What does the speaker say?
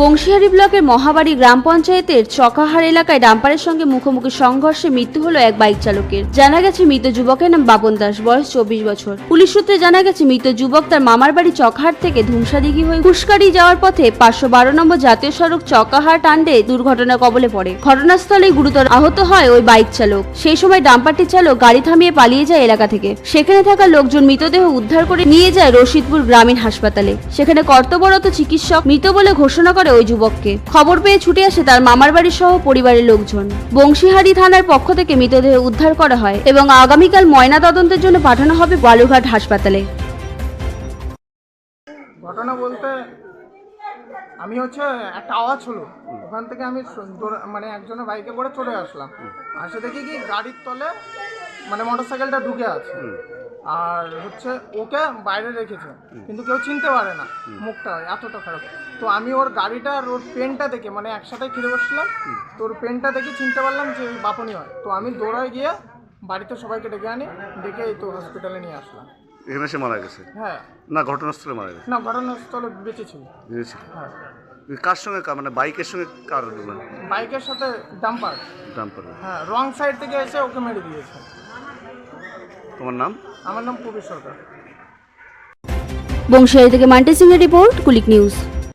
বংশীহারি ব্লকের মহাবাড়ি গ্রাম পঞ্চায়েতের চকাহার এলাকায় ডাম্পারের সঙ্গে মুখোমুখি সংঘর্ষে মৃত্যু হলো এক বাইক চালকের। জানা গেছে, মৃত যুবকের নাম বাপন দাস, বয়স চব্বিশ বছর। পুলিশ সূত্রে জানা গেছে, মৃত যুবক তার মামার বাড়ি চকাহার থেকে ধুমসাদিঘি হয়ে কুশকারি যাওয়ার পথে পাঁচশো বারো নম্বর জাতীয় সড়ক চকাহার আন্ডে দুর্ঘটনার কবলে পড়ে। ঘটনাস্থলে গুরুতর আহত হয় ওই বাইক চালক। সেই সময় ডাম্পারটি চালক গাড়ি থামিয়ে পালিয়ে যায় এলাকা থেকে। সেখানে থাকা লোকজন মৃতদেহ উদ্ধার করে নিয়ে যায় রশিদপুর গ্রামীণ হাসপাতালে। সেখানে কর্তব্যরত চিকিৎসক মৃত বলে ঘোষণা করে ওই যুবককে। খবর পেয়ে ছুটে আসে তার মামার বাড়ি সহ পরিবারের লোকজন। বংশীহারি থানার পক্ষ থেকে মৃতদেহ উদ্ধার করা হয় এবং আগামীকাল ময়না তদন্তের জন্য পাঠানো হবে বালুরঘাট হাসপাতালে। ঘটনা বলতে আমি হচ্ছে একটা আওয়াজ হলো। ওখান থেকে আমি মানে একজনের বাইকে করে চলে আসলাম। আসে দেখি কি গাড়ির তলে মানে মোটরসাইকেলটা ঢুকে আছে। আর হচ্ছে ওকে বাইরে রেখেছে। কিন্তু কেউ চিনতে পারে না মুখটা এতটা খারাপ। তো আমি ওর গাড়িটা আর ওর পেনটা দেখে মানে একসাথে খেলে বসছিলাম তো ওর পেনটা দেখে চিনতে পারলাম যে বাপনি হয়। তো আমি দৌড়ায় গিয়ে বাড়িতে সবাইকে ডেকে আনি ডেকে এই তো হসপিটালে নিয়ে আসলাম। এখানে সে মারা গেছে? হ্যাঁ। না ঘটনাস্থলে মারা গেছে? না ঘটনাস্থলে বেঁচে ছিল। হ্যাঁ। কার সঙ্গে মানে বাইকের সঙ্গে কার মানে? বাইকের সাথে ডাম্পার ডাম্পার হ্যাঁ রং সাইড থেকে এসে ওকে মেরে দিয়েছে। তোমার নাম? আমার নাম কবির সরকার। বংশীহারি থেকে মান্টি সিংহের রিপোর্ট কুলিক নিউজ।